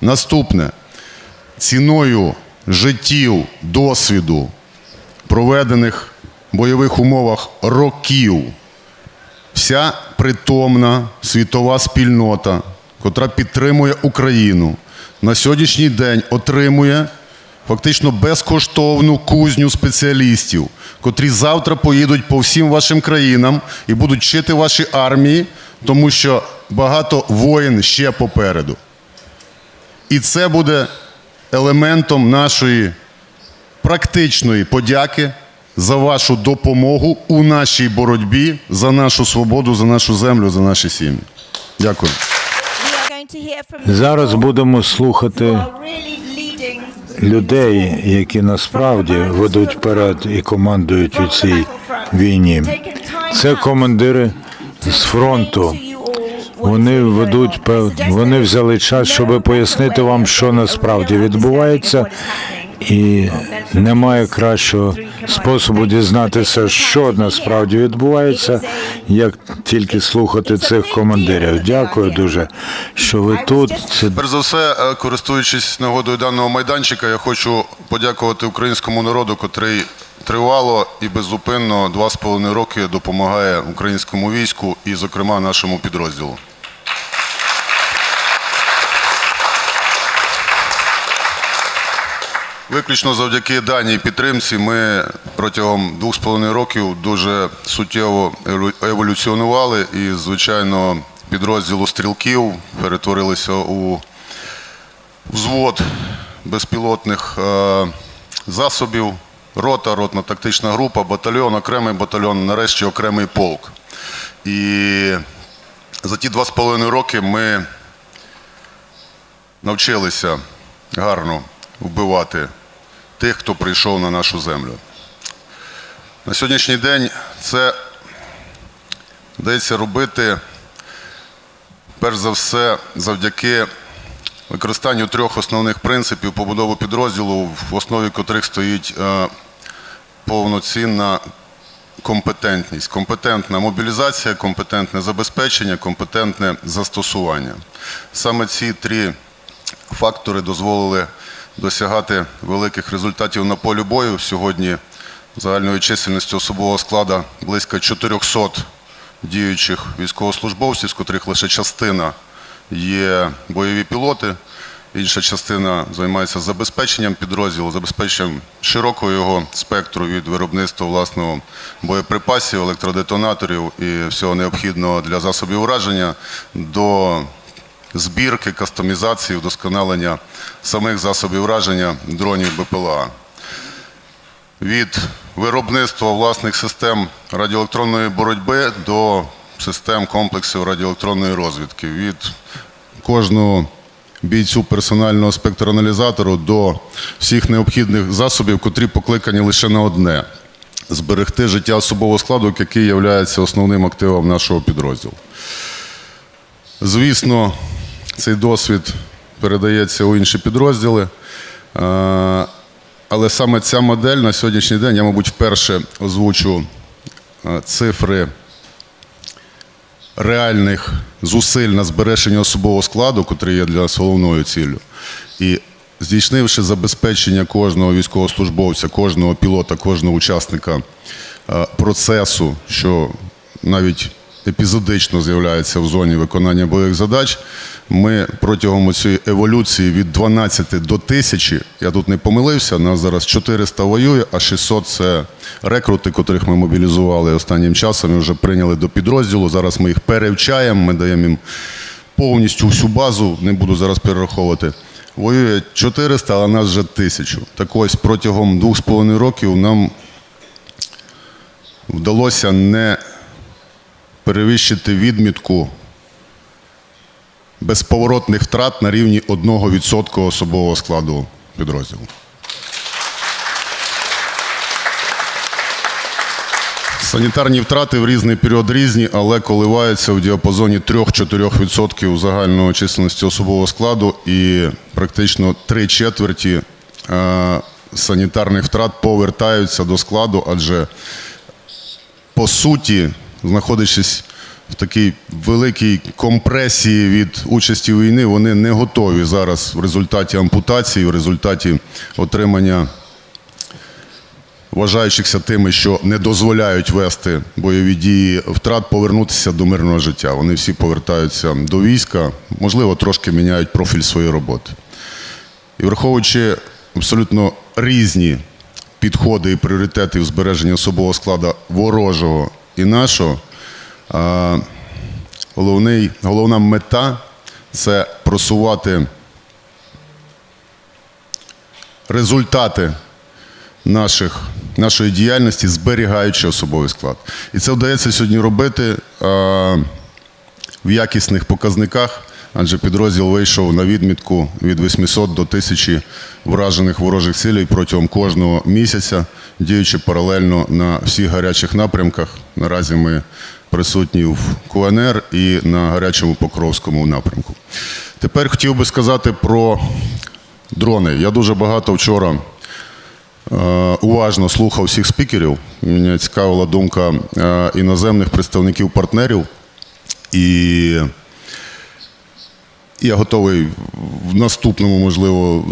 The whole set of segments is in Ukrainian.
Наступне ціною життів, досвіду, проведених в бойових умовах років, вся притомна світова спільнота, котра підтримує Україну, на сьогоднішній день отримує фактично безкоштовну кузню спеціалістів, котрі завтра поїдуть по всім вашим країнам і будуть вчити ваші армії, тому що багато воїн ще попереду. І це буде елементом нашої практичної подяки за вашу допомогу у нашій боротьбі за нашу свободу, за нашу землю, за наші сім'ї. Дякую. Зараз будемо слухати людей, які насправді ведуть вперед і командують у цій війні. Це командири з фронту. Вони ведуть пев... вони взяли час, щоб пояснити вам, що насправді відбувається, і немає кращого способу дізнатися, що насправді відбувається, як тільки слухати цих командирів. Дякую дуже, що ви тут. Це Перш за все, е, користуючись нагодою даного майданчика, я хочу подякувати українському народу, котрий тривало і беззупинно два з половиною роки допомагає українському війську і, зокрема, нашому підрозділу. Виключно завдяки даній підтримці ми протягом двох з половиною років дуже суттєво еволюціонували і, звичайно, підрозділу стрілків перетворилися у взвод безпілотних е, засобів, рота, ротна тактична група, батальйон, окремий батальйон, нарешті окремий полк. І за ті два з половиною роки ми навчилися гарно вбивати тих, хто прийшов на нашу землю. На сьогоднішній день це вдається робити перш за все завдяки використанню трьох основних принципів побудови підрозділу, в основі котрих стоїть е, повноцінна компетентність, компетентна мобілізація, компетентне забезпечення, компетентне застосування. Саме ці три фактори дозволили досягати великих результатів на полі бою. Сьогодні загальною чисельністю особового складу близько 400 діючих військовослужбовців, з котрих лише частина є бойові пілоти. Інша частина займається забезпеченням підрозділу, забезпеченням широкого його спектру від виробництва власного боєприпасів, електродетонаторів і всього необхідного для засобів ураження до збірки, кастомізації, вдосконалення самих засобів ураження дронів БПЛА. Від виробництва власних систем радіоелектронної боротьби до систем комплексів радіоелектронної розвідки. Від кожного бійцю персонального спектроаналізатору до всіх необхідних засобів, котрі покликані лише на одне зберегти життя особового складу, який є основним активом нашого підрозділу. Звісно, цей досвід передається у інші підрозділи. Е, Але саме ця модель на сьогоднішній день, я, мабуть, вперше озвучу е, цифри реальних зусиль на збереження особового складу, котрий є для нас головною ціллю. І здійснивши забезпечення кожного військовослужбовця, кожного пілота, кожного учасника е, процесу, що навіть епізодично з'являється в зоні виконання бойових задач, ми протягом цієї еволюції від 12 до 1000, я тут не помилився, нас зараз 400 воює, а 600 – це рекрути, котрих ми мобілізували останнім часом і вже прийняли до підрозділу. Зараз ми їх перевчаємо, ми даємо їм повністю всю базу, не буду зараз перераховувати. Воює 400, але нас вже 1000. Так ось протягом 2,5 років нам вдалося не перевищити відмітку безповоротних втрат на рівні 1% особового складу підрозділу. Санітарні втрати в різний період різні, але коливаються в діапазоні 3-4% загальної численності особового складу і практично три четверті е, санітарних втрат повертаються до складу, адже по суті, знаходячись в такій великій компресії від участі в війні, вони не готові зараз в результаті ампутації, в результаті отримання вважаючихся тими, що не дозволяють вести бойові дії втрат, повернутися до мирного життя. Вони всі повертаються до війська, можливо, трошки міняють профіль своєї роботи. І враховуючи абсолютно різні підходи і пріоритети в збереженні особового складу ворожого і нашого, головний, головна мета це просувати результати наших, нашої діяльності, зберігаючи особовий склад. І це вдається сьогодні робити в якісних показниках, адже підрозділ вийшов на відмітку від 800 до 1000 вражених ворожих цілей протягом кожного місяця, діючи паралельно на всіх гарячих напрямках. Наразі ми присутні в КУНР і на гарячому Покровському напрямку. Тепер хотів би сказати про дрони. Я дуже багато вчора Е, уважно слухав всіх спікерів. Мене цікавила думка е, іноземних представників партнерів. І я готовий в наступному, можливо,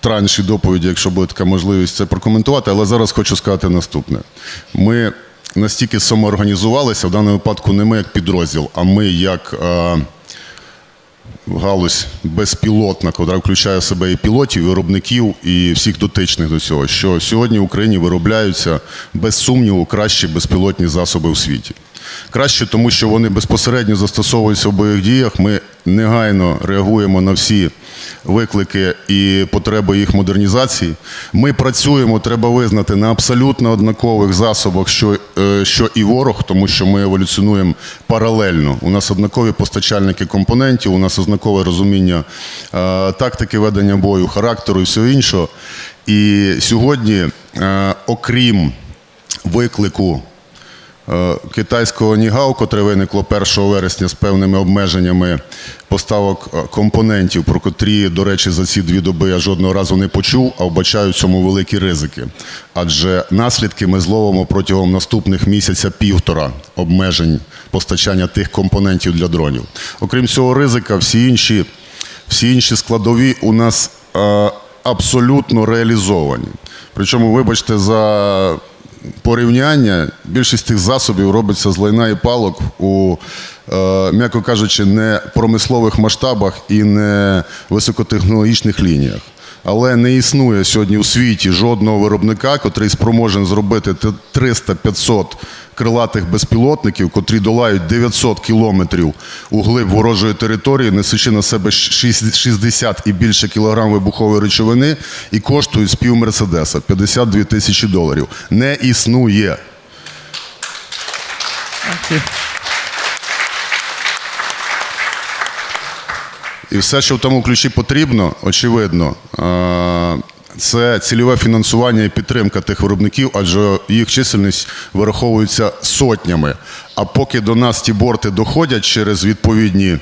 транші доповіді, якщо буде така можливість, це прокоментувати. Але зараз хочу сказати наступне. Ми настільки самоорганізувалися, в даному випадку не ми як підрозділ, а ми як. е, галузь безпілотна, яка включає в себе і пілотів, і виробників, і всіх дотичних до цього, що сьогодні в Україні виробляються без сумніву кращі безпілотні засоби у світі. Краще, тому що вони безпосередньо застосовуються в бойових діях. Ми негайно реагуємо на всі виклики і потреби їх модернізації. Ми працюємо, треба визнати, на абсолютно однакових засобах, що, е, що і ворог, тому що ми еволюціонуємо паралельно. У нас однакові постачальники компонентів, у нас однакове розуміння е, тактики ведення бою, характеру і всього іншого. І сьогодні, е, окрім виклику китайського Нігау, котре виникло 1 вересня з певними обмеженнями поставок е, компонентів, про котрі, до речі, за ці дві доби я жодного разу не почув, а вбачаю в цьому великі ризики. Адже наслідки ми зловимо протягом наступних місяця півтора обмежень постачання тих компонентів для дронів. Окрім цього ризика, всі інші, всі інші складові у нас е, абсолютно реалізовані. Причому, вибачте, за порівняння, більшість тих засобів робиться з лайна і палок у, е, м'яко кажучи, не промислових масштабах і не високотехнологічних лініях. Але не існує сьогодні у світі жодного виробника, котрий спроможен зробити т- 300-500 крилатих безпілотників, котрі долають 900 кілометрів у глиб ворожої території, несучи на себе шість- 60 і більше кілограм вибухової речовини і коштують з пів Мерседеса 52 тисячі доларів. Не існує. І все, що в тому ключі потрібно, очевидно, е, це цільове фінансування і підтримка тих виробників, адже їх чисельність вираховується сотнями. А поки до нас ті борти доходять через відповідні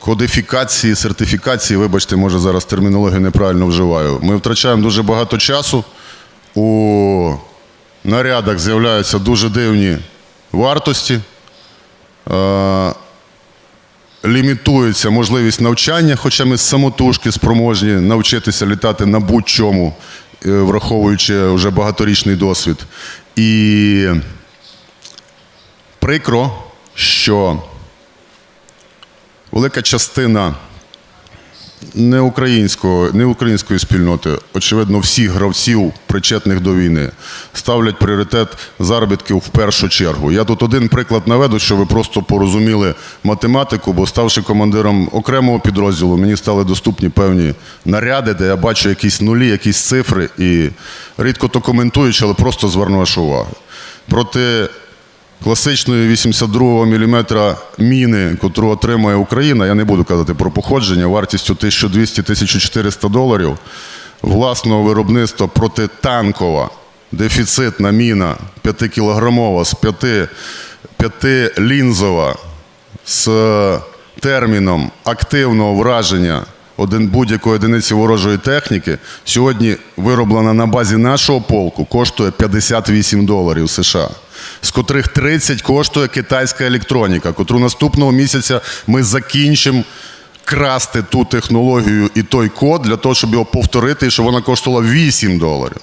кодифікації, сертифікації, вибачте, може зараз термінологію неправильно вживаю, ми втрачаємо дуже багато часу. У нарядах з'являються дуже дивні вартості. Лімітується можливість навчання, хоча ми самотужки спроможні навчитися літати на будь-чому, е, враховуючи вже багаторічний досвід. І прикро, що велика частина не українського, не української спільноти, очевидно, всіх гравців, причетних до війни, ставлять пріоритет заробітків в першу чергу. Я тут один приклад наведу, щоб ви просто порозуміли математику, бо ставши командиром окремого підрозділу, мені стали доступні певні наряди, де я бачу якісь нулі, якісь цифри, і рідко то коментуючи, але просто зверну вашу увагу. Проти класичної 82 мм міни, яку отримує Україна, я не буду казати про походження, вартістю 1200-1400 доларів, власного виробництва протитанкова. Дефіцитна міна 5-кілограмова з 5, 5 лінзова з терміном активного враження один будь-якої одиниці ворожої техніки сьогодні вироблена на базі нашого полку, коштує 58 доларів США. з котрих 30 коштує китайська електроніка, котру наступного місяця ми закінчимо красти ту технологію і той код для того, щоб його повторити, і щоб вона коштувала 8 доларів.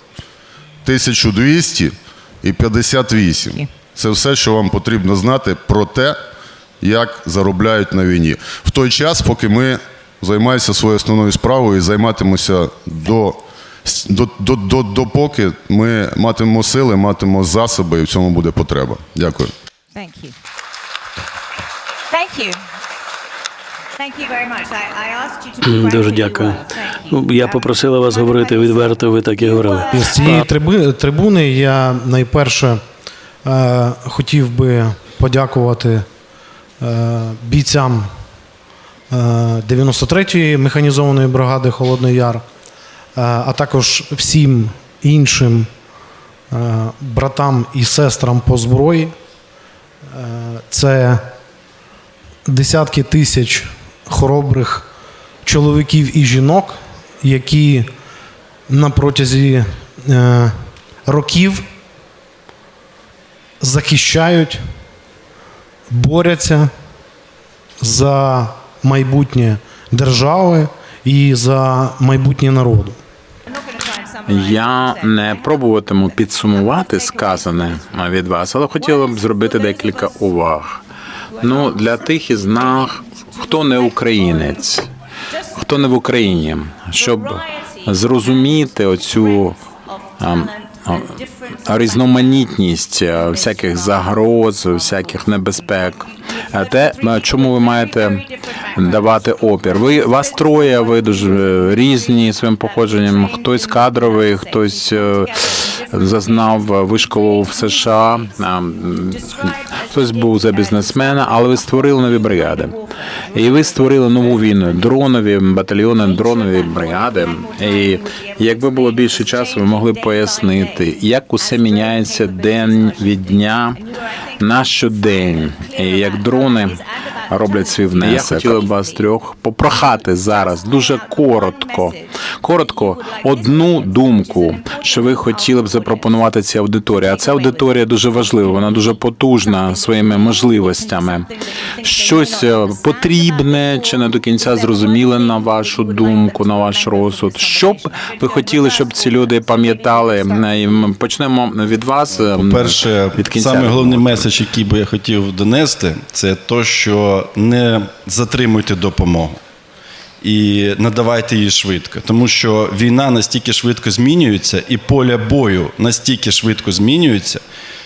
1200 і 58. Це все, що вам потрібно знати про те, як заробляють на війні. В той час, поки ми займаємося своєю основною справою і займатимемося до, до, до, до, допоки ми матимемо сили, матимемо засоби, і в цьому буде потреба. Дякую. Thank you. Thank you. Thank you very much. I, I asked you to be Дуже дякую. Ну. Я попросила вас говорити відверто, ви так і говорили. З цієї триби, трибуни я найперше е, хотів би подякувати е, бійцям 93-ї механізованої бригади Холодний Яр, е, а також всім іншим е, братам і сестрам по зброї. Е, це десятки тисяч хоробрих чоловіків і жінок, які на протязі е, років захищають, борються за майбутнє держави і за майбутнє народу. Я не пробуватиму підсумувати сказане від вас, але хотіла б зробити декілька уваг. Ну, для тих із нас, хто не українець, хто не в Україні, щоб зрозуміти оцю різноманітність е, всяких загроз, всяких небезпек. Те, чому ви маєте давати опір? Ви вас троє, ви дуже е, різні своїм походженням. Хтось кадровий, хтось е, зазнав вишколу в США, хтось був за бізнесмена, але ви створили нові бригади. І ви створили нову війну, дронові батальйони, дронові бригади. І якби було більше часу, ви могли б пояснити, як усе міняється день від дня на щодень, і як дрони роблять свій внесок. Я хотіла б вас трьох попрохати зараз дуже коротко, коротко одну думку, що ви хотіли б запропонувати цій аудиторії. А ця аудиторія дуже важлива, вона дуже потужна своїми можливостями. Щось е, потрібне чи не до кінця зрозуміле на вашу думку, на ваш розсуд. Що б ви хотіли, щоб ці люди пам'ятали? Е, і ми Почнемо від вас. е, Перше, від кінця. саме головний меседж, який би я хотів донести, це то, що не затримуйте допомогу і надавайте її швидко. Тому що війна настільки швидко змінюється, і поля бою настільки швидко змінюється,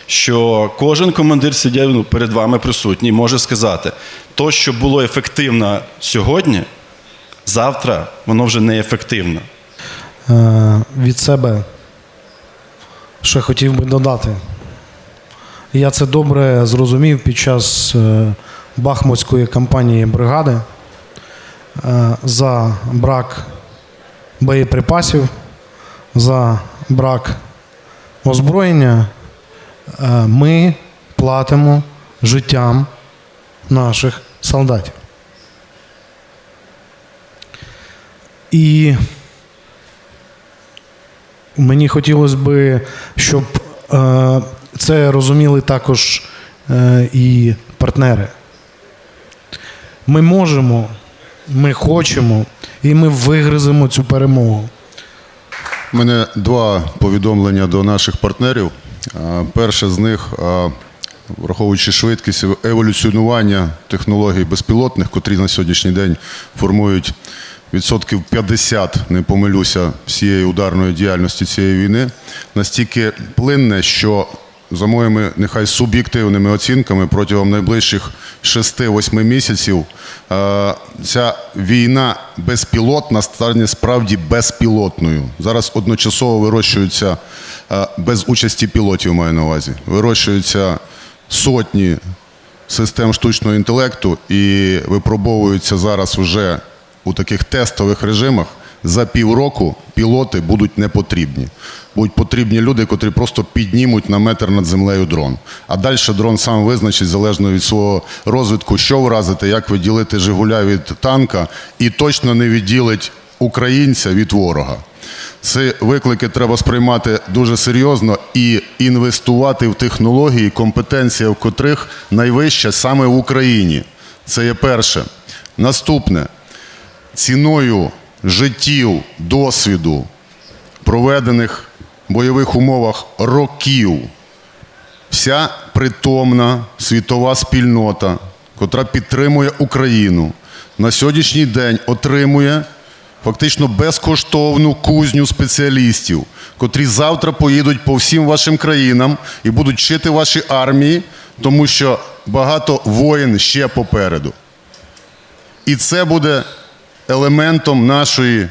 що кожен командир сидять ну, перед вами присутній, може сказати, то, що було ефективно сьогодні, завтра воно вже не ефективно. Е, від себе ще хотів би додати. Я це добре зрозумів під час е, Бахмутської кампанії бригади Е, за брак боєприпасів, за брак озброєння. е, Ми платимо життям наших солдатів. І Мені хотілося би, щоб е, це розуміли також і партнери. Ми можемо, ми хочемо, і ми вигриземо цю перемогу. У мене два повідомлення до наших партнерів. Перше з них, враховуючи швидкість еволюціонування технологій безпілотних, котрі на сьогоднішній день формують відсотків 50, не помилюся, всієї ударної діяльності цієї війни, настільки плинне, що за моїми нехай суб'єктивними оцінками протягом найближчих 6-8 місяців е, ця війна безпілотна стане справді безпілотною. Зараз одночасово вирощуються е, без участі пілотів, маю на увазі. Вирощуються сотні систем штучного інтелекту і випробовуються зараз вже у таких тестових режимах. За півроку пілоти будуть не потрібні. Будуть потрібні люди, котрі просто піднімуть на метр над землею дрон. А далі дрон сам визначить, залежно від свого розвитку, що вразити, як відділити Жигуля від танка, і точно не відділить українця від ворога. Ці виклики треба сприймати дуже серйозно і інвестувати в технології, компетенція в котрих найвища саме в Україні. Це є перше. Наступне ціною життів, досвіду, проведених в бойових умовах років, вся притомна світова спільнота, котра підтримує Україну, на сьогоднішній день отримує фактично безкоштовну кузню спеціалістів, котрі завтра поїдуть по всім вашим країнам і будуть вчити ваші армії, тому що багато воїн ще попереду. І це буде елементом нашої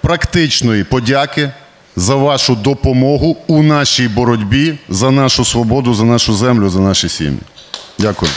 практичної подяки за вашу допомогу у нашій боротьбі за нашу свободу, за нашу землю, за наші сім'ї. Дякую.